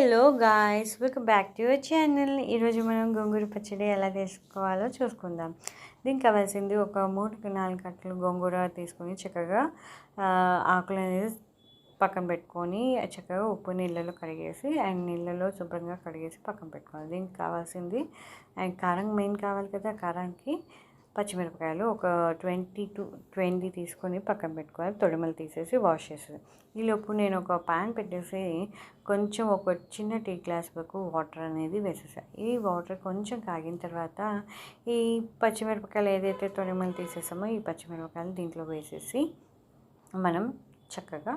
Hello guys welcome back to your channel. ఈరోజు మనం గోంగూర పచ్చడి ఎలా చేసుకోవాలో చూసుకుందాం. దీనికి కావాల్సింది ఒక మూడు నాలుగు కట్టలు గోంగూర తీసుకొని చక్కగా ఆకులు అనేది పక్కన పెట్టుకొని చక్కగా ఉప్పు నీళ్ళలో కడిగేసి అండ్ నీళ్ళలో శుభ్రంగా కడిగేసి పక్కన పెట్టుకోవాలి. దీనికి కావాల్సింది అండ్ కారం మెయిన్ కావాలి కదా కారానికి పచ్చిమిరపకాయలు ఒక ట్వంటీ టు ట్వంటీ తీసుకొని పక్కన పెట్టుకోవాలి. తొడిమలు తీసేసి వాష్ చేసేది. ఈలోపు నేను ఒక ప్యాన్ పెట్టేసి కొంచెం ఒక చిన్న టీ గ్లాస్ వరకు వాటర్ అనేది వేసేసాను ఈ వాటర్ కొంచెం కాగిన తర్వాత ఈ పచ్చిమిరపకాయలు ఏదైతే తొడిమలు తీసేసామో ఈ పచ్చిమిరపకాయలు దీంట్లో వేసేసి మనం చక్కగా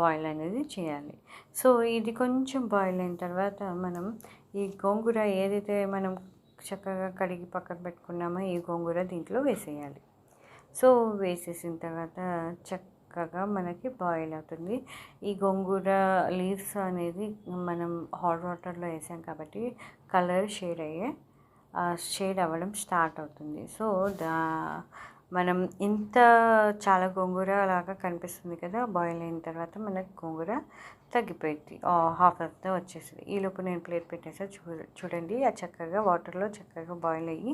బాయిల్ అనేది చేయాలి. సో ఇది కొంచెం బాయిల్ అయిన తర్వాత మనం ఈ గోంగూర ఏదైతే మనం చక్కగా కడిగి పక్కన పెట్టుకున్నామో ఈ గోంగూర దీంట్లో వేసేయాలి. సో వేసేసిన తర్వాత చక్కగా మనకి బాయిల్ అవుతుంది. ఈ గోంగూర లీవ్స్ అనేది మనం హాట్ వాటర్లో వేసాం కాబట్టి కలర్ షేడ్ అయ్యే షేడ్ అవ్వడం స్టార్ట్ అవుతుంది. సో దా మనం ఇంత చాలా గోంగూర లాగా కనిపిస్తుంది కదా బాయిల్ అయిన తర్వాత మనకు గోంగూర తగ్గిపోయింది. హాఫ్ అంతా వచ్చేసింది. ఈలోపు నేను ప్లేట్ పెట్టేసా. చూ చూడండి ఆ చక్కగా వాటర్లో చక్కగా బాయిల్ అయ్యి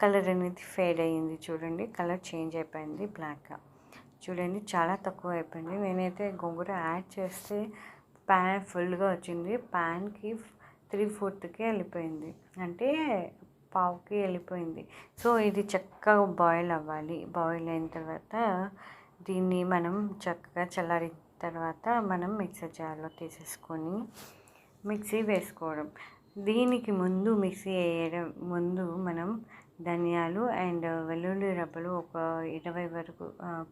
కలర్ అనేది ఫేడ్ అయ్యింది చూడండి. కలర్ చేంజ్ అయిపోయింది బ్లాక్గా చూడండి చాలా తక్కువ అయిపోయింది. నేనైతే గోంగూర యాడ్ చేస్తే ప్యాన్ ఫుల్గా వచ్చింది. ప్యాన్కి త్రీ ఫోర్త్కి వెళ్ళిపోయింది. అంటే పావుకి వెళ్ళిపోయింది. సో ఇది చక్కగా బాయిల్ అవ్వాలి. బాయిల్ అయిన తర్వాత దీన్ని మనం చక్కగా చల్లారిన తర్వాత మనం మిక్సర్ జార్లో తీసేసుకొని మిక్సీ వేసుకోవడం. దీనికి ముందు మిక్సీ వేయడం ముందు మనం ధనియాలు అండ్ వెల్లుల్లి రబ్బలు ఒక ఇరవై వరకు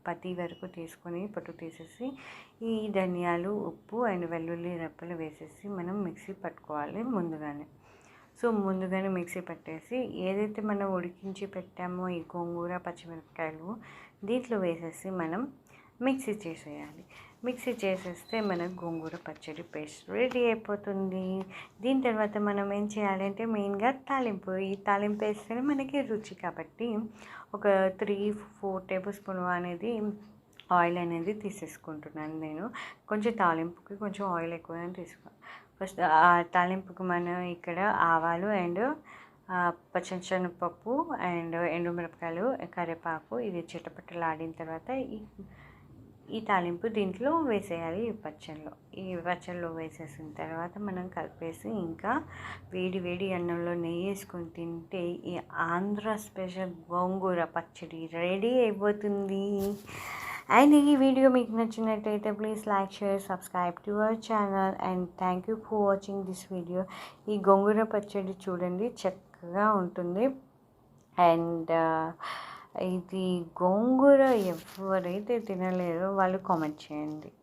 పది వరకు తీసుకొని పొట్టు తీసేసి ఈ ధనియాలు ఉప్పు అండ్ వెల్లుల్లి రబ్బలు వేసేసి మనం మిక్సీ పట్టుకోవాలి ముందుగానే. సో ముందుగానే మిక్సీ పట్టేసి ఏదైతే మనం ఉడికించి పెట్టామో ఈ గోంగూర పచ్చిమిరపకాయలు దీంట్లో వేసేసి మనం మిక్సీ చేసేయాలి. మిక్సీ చేసేస్తే మనకు గోంగూర పచ్చడి పేస్ట్ రెడీ అయిపోతుంది. దీని తర్వాత మనం ఏం చేయాలంటే మెయిన్గా తాలింపు. ఈ తాలింపు వేస్తేనే మనకి రుచి కాబట్టి ఒక త్రీ ఫోర్ టేబుల్ స్పూన్ అనేది ఆయిల్ అనేది తీసేసుకుంటున్నాను నేను. కొంచెం తాలింపుకి కొంచెం ఆయిల్ ఎక్కువగానే తీసుకున్నాను ఫస్ట్ ఆ తాలింపుకి మనం ఇక్కడ ఆవాలు అండ్ పచ్చనిపప్పు అండ్ ఎండుమిరపకాయలు కరివేపాకు ఇది చిటపటలాడిన తర్వాత ఈ ఈ తాలింపు దీంట్లో వేసేయాలి ఈ పచ్చళ్ళు. ఈ పచ్చళ్ళు వేసేసిన తర్వాత మనం కలిపేసి ఇంకా వేడి వేడి అన్నంలో నెయ్యి వేసుకొని తింటే ఈ ఆంధ్ర స్పెషల్ గోంగూర పచ్చడి రెడీ అయిపోతుంది. అండ్ ఈ వీడియో మీకు నచ్చినట్టయితే please like share subscribe to our channel. And thank you for watching this video. ఈ గోంగూర పచ్చడి చూడండి చక్కగా ఉంటుంది. అండ్ ఇది గోంగూర ఎవరైతే తినలేరో వాళ్ళు కామెంట్ చేయండి.